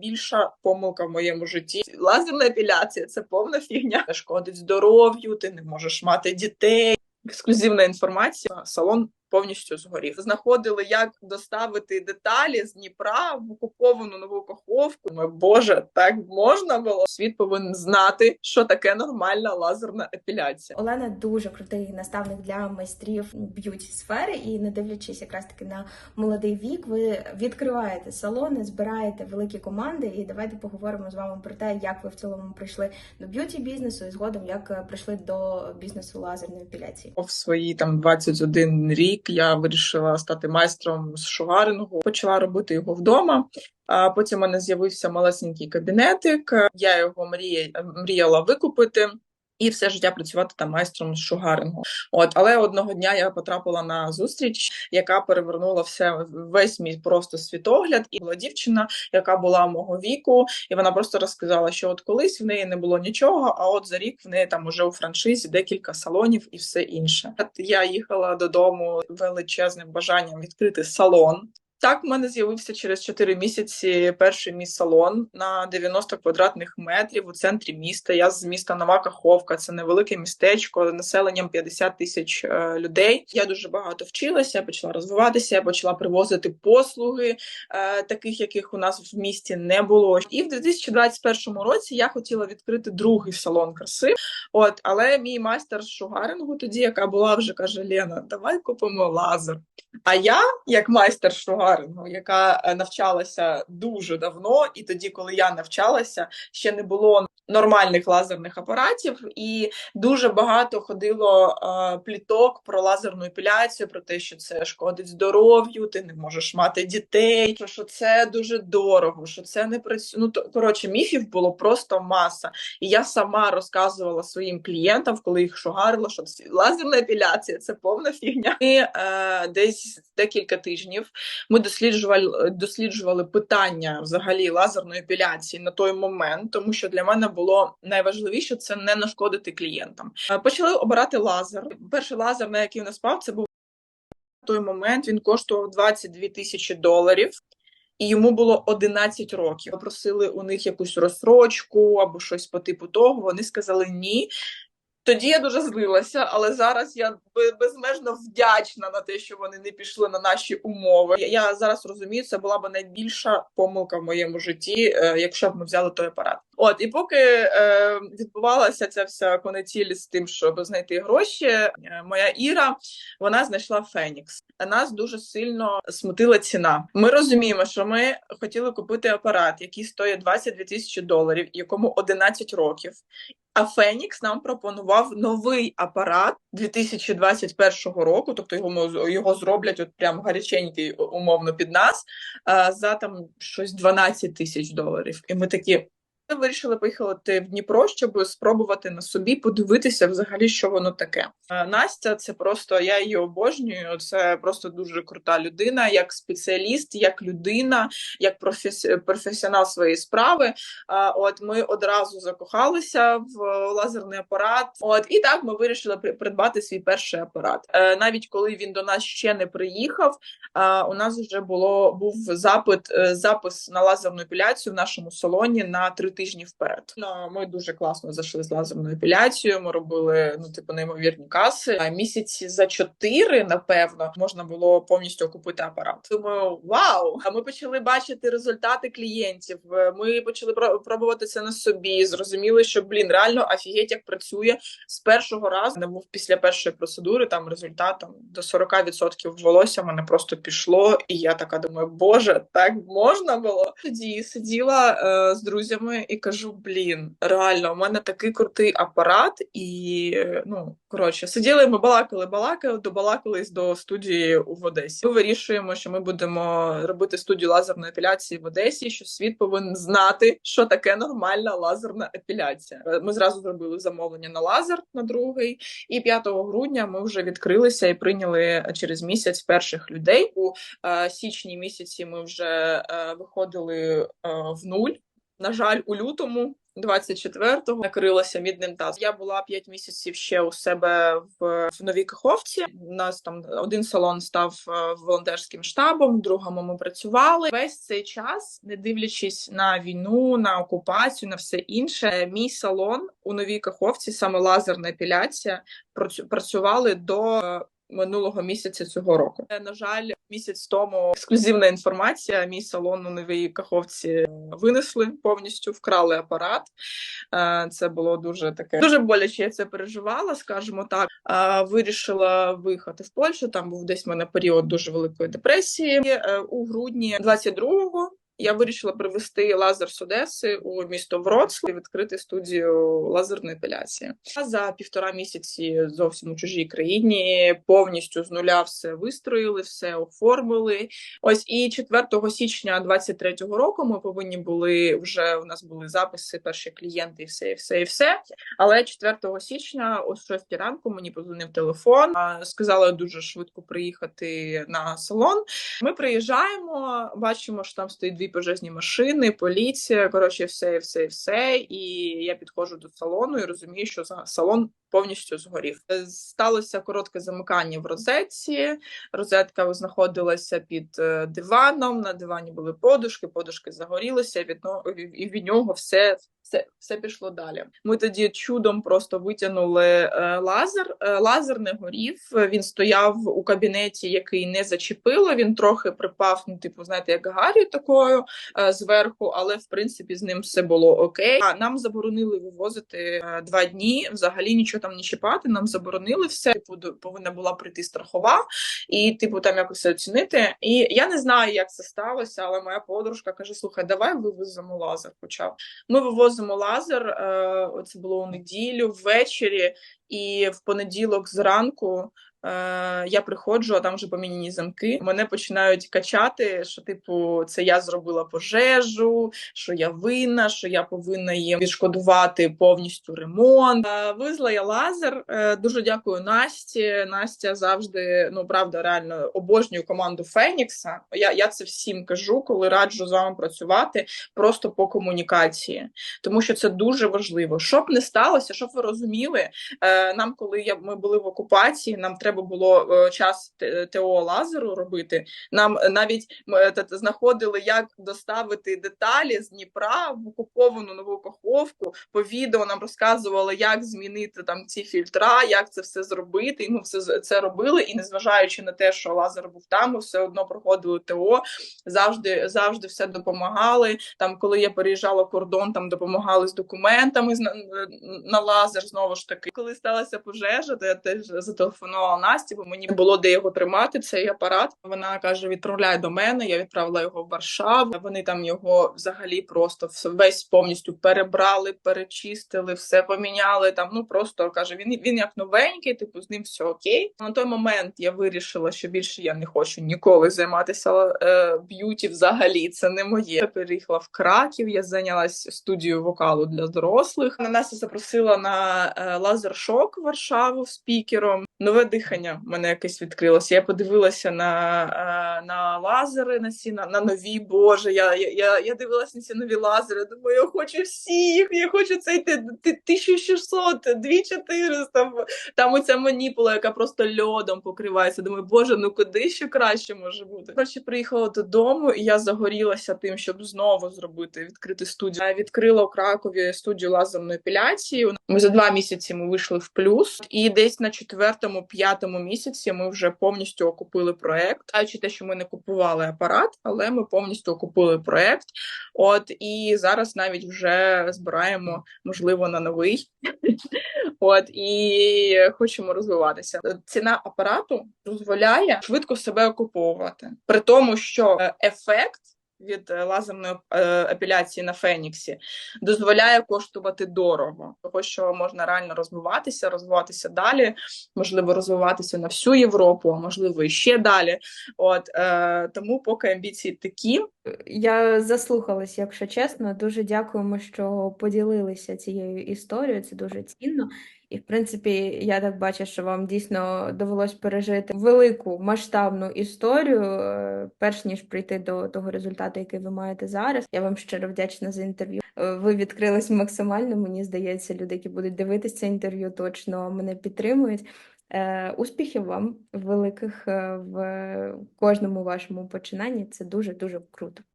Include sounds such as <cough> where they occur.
Більша помилка в моєму житті. Лазерна епіляція це повна фігня. Шкодить здоров'ю, ти не можеш мати дітей. Ексклюзивна інформація. Салон повністю згорів. Знаходили, як доставити деталі з Дніпра в окуповану нову Каховку. Ми боже, так можна було. Світ повинен знати, що таке нормальна лазерна епіляція. Олена дуже крутий наставник для майстрів б'юті сфери, і не дивлячись якраз таки на молодий вік, ви відкриваєте салони, збираєте великі команди. І давайте поговоримо з вами про те, як ви в цілому прийшли до б'юті бізнесу, і згодом як прийшли до бізнесу лазерної епіляції. В свої там 21 рік я вирішила стати майстром з шугарингу. Почала робити його вдома. А потім у мене з'явився малесенький кабінетик. Я його мрія, мріяла викупити. І все життя працювати там майстром з шугарингу. От, але одного дня я потрапила на зустріч, яка перевернула все весь мій просто світогляд. І була дівчина, яка була мого віку, і вона просто розказала, що от колись в неї не було нічого. А от за рік в неї там уже у франшизі декілька салонів і все інше. От я їхала додому величезним бажанням відкрити салон. Так, в мене з'явився через 4 місяці перший мій салон на 90 квадратних метрів у центрі міста. Я з міста Нова Каховка, це невелике містечко з населенням 50 тисяч е, людей. Я дуже багато вчилася, почала розвиватися, почала привозити послуги, е, таких яких у нас в місті не було. І в 2021 році я хотіла відкрити другий салон краси. От, але мій майстер шугарингу, тоді яка була вже каже: Лена, давай купимо лазер. А я, як майстер шугарингу, яка е, навчалася дуже давно, і тоді, коли я навчалася, ще не було нормальних лазерних апаратів, і дуже багато ходило е, пліток про лазерну епіляцію, про те, що це шкодить здоров'ю, ти не можеш мати дітей, що це дуже дорого, що це не працює. Ну то коротше, міфів було просто маса. І я сама розказувала своїм клієнтам, коли їх шугарила, що лазерна епіляція це повна фігня. І е, десь декілька тижнів ми досліджували досліджували питання взагалі лазерної епіляції на той момент, тому що для мене було найважливіше це не нашкодити клієнтам. Е, Почали обирати лазер. Перший лазер, на який у нас пав, це був на той момент. Він коштував 22 тисячі доларів. І йому було 11 років. Попросили у них якусь розсрочку або щось по типу того. Вони сказали ні. Тоді я дуже злилася, але зараз я бе- безмежно вдячна на те, що вони не пішли на наші умови. Я- зараз розумію, це була б найбільша помилка в моєму житті, е, якщо б ми взяли той апарат. От і поки е, відбувалася ця вся конетіль з тим, щоб знайти гроші, е, моя Іра вона знайшла Фенікс. Нас дуже сильно смутила ціна. Ми розуміємо, що ми хотіли купити апарат, який стоїть 22 тисячі доларів, якому 11 років. А Фенікс нам пропонував новий апарат 2021 року, тобто його його зроблять от прям гаряченький умовно під нас за там щось 12 тисяч доларів. І ми такі. Вирішили поїхати в Дніпро, щоб спробувати на собі подивитися взагалі, що воно таке. Е, Настя, це просто я її обожнюю. Це просто дуже крута людина, як спеціаліст, як людина, як професі... професіонал своєї справи. А, От ми одразу закохалися в лазерний апарат. От і так ми вирішили при- придбати свій перший апарат. Е, Навіть коли він до нас ще не приїхав, у нас вже було був запит е, запис на лазерну епіляцію в нашому салоні на три тижні вперед. Ну, ми дуже класно зайшли з лазерною епіляцією. Ми робили ну, типу, неймовірні каси. А місяці за чотири, напевно, можна було повністю купити апарат. Думаю, вау! А ми почали бачити результати клієнтів. Ми почали пробувати це на собі. Зрозуміли, що блін, реально офігеть, як працює з першого разу. Не був після першої процедури. Там результат там, до 40% волосся мене просто пішло, і я така думаю, боже, так можна було. Тоді сиділа е, з друзями і кажу: блін, реально, у мене такий крутий апарат, і ну коротше, сиділи, ми балакали, балакали, добалакались до студії в Одесі. Ми вирішуємо, що ми будемо робити студію лазерної епіляції в Одесі. Що світ повинен знати, що таке нормальна лазерна епіляція. Ми зразу зробили замовлення на лазер на другий. І 5 грудня ми вже відкрилися і прийняли через місяць перших людей. У е, січні місяці ми вже е, виходили е, в нуль. На жаль, у лютому 24-го накрилася мідним тазом. Я була 5 місяців ще у себе в, в Новій Каховці. У нас там один салон став е, волонтерським штабом, в другому ми працювали. Весь цей час, не дивлячись на війну, на окупацію, на все інше, е, мій салон у Новій Каховці, саме лазерна епіляція, працю- працювали до. Минулого місяця цього року. На жаль, місяць тому ексклюзивна інформація. Мій салон у новій каховці е, винесли повністю, вкрали апарат. Е, Це було дуже таке дуже боляче. Я це переживала, скажімо так. Е, Вирішила виїхати в Польщу. Там був десь в мене період дуже великої депресії. У грудні 22-го я вирішила привезти лазер з Одеси у місто Вроцлав і відкрити студію лазерної епіляції. За півтора місяці зовсім у чужій країні повністю з нуля все вистроїли, все оформили. Ось і 4 січня 23-го року ми повинні були вже у нас були записи, перші клієнти, і все, і все, і все. Але 4 січня, о 6 ранку, мені позвонив телефон. Сказали дуже швидко приїхати на салон. Ми приїжджаємо, бачимо, що там стоїть дві пожежні машини, поліція. Коротше, все, все, все. І я підходжу до салону і розумію, що салон повністю згорів. Е, Сталося коротке замикання в розетці. Розетка знаходилася під е, диваном. На дивані були подушки, подушки загорілися. Від і від нього все. Все, все пішло далі. Ми тоді чудом просто витягнули е, лазер. Лазер не горів. Він стояв у кабінеті, який не зачепило. Він трохи припав, ну типу, знаєте, як гарію такою е, зверху, але в принципі з ним все було окей. А нам заборонили вивозити е, два дні. Взагалі нічого там не чіпати. Нам заборонили все. Типу, повинна була прийти страхова і, типу, там якось оцінити. І я не знаю, як це сталося, але моя подружка каже: слухай, давай вивеземо лазер. Хоча. Ми вивозимо лазер. е, Це було у неділю ввечері, і в понеділок зранку. е, Я приходжу, а там вже поміняні замки. Мене починають качати, що типу, це я зробила пожежу, що я винна, що я повинна їм відшкодувати повністю ремонт. Е, Вивезла я лазер. Е, Дуже дякую Насті. Настя завжди, ну правда, реально обожнюю команду Фенікса. Я, я це всім кажу, коли раджу з вами працювати просто по комунікації, тому що це дуже важливо. Щоб не сталося, щоб ви розуміли, е, нам, коли я ми були в окупації, нам треба було е, час ТО лазеру робити. Нам навіть знаходили, як доставити деталі з Дніпра в окуповану нову Каховку. По відео нам розказували, як змінити там ці фільтра, як це все зробити. І ми все це робили. І незважаючи на те, що лазер був там, ми все одно проходили ТО. Завжди, завжди все допомагали. Там, коли я переїжджала кордон, там допомагали з документами на лазер. Знову ж таки, коли сталася пожежа, то я теж зателефонувала Насті, бо мені було де його тримати. Цей апарат. Вона каже: відправляй до мене. Я відправила його в Варшаву. Вони там його взагалі просто весь повністю перебрали, перечистили, все поміняли. Там ну просто каже: він він як новенький, типу з ним все окей. На той момент я вирішила, що більше я не хочу ніколи займатися е, б'юті. Взагалі це не моє. Я переїхала в Краків. Я зайнялась студією вокалу для дорослих. На нас запросила на е, лазер-шок Варшаву спікером. Нове дихання в мене якесь відкрилося. Я подивилася на, е, на лазери, на ці на, на нові. Боже, я, я, я, дивилася на ці нові лазери. Думаю, я хочу всіх, я хочу цей ти- ти- 1600, 2400. Там оця маніпула, яка просто льодом покривається. Думаю, боже, ну куди ще краще може бути? Коротше, приїхала додому, і я загорілася тим, щоб знову зробити відкрити студію. Я відкрила у Кракові студію лазерної епіляції. Ми за два місяці ми вийшли в плюс, і десь на четвертому, п'ятому місяці ми вже повністю окупили проект. Таючи те, що ми не купували апарат, але ми повністю окупили проект. От і зараз навіть вже збираємо, можливо, на новий. <laughs> От і хочемо розвиватися. Ціна апарату дозволяє швидко себе окуповувати, при тому, що е, ефект. Від е, лазерної е, епіляції на Феніксі дозволяє коштувати дорого, того що можна реально розвиватися, розвиватися далі, можливо, розвиватися на всю Європу, а можливо, і ще далі. От е, тому, поки амбіції такі, Я заслухалась, якщо чесно. Дуже дякуємо, що поділилися цією історією. Це дуже цінно. І, в принципі, я так бачу, що вам дійсно довелось пережити велику масштабну історію, е, перш ніж прийти до того результату, який ви маєте зараз. Я вам щиро вдячна за інтерв'ю. Е, Ви відкрились максимально. Мені здається, люди, які будуть дивитися це інтерв'ю, точно мене підтримують. Е, Успіхів вам великих в кожному вашому починанні. Це дуже дуже круто.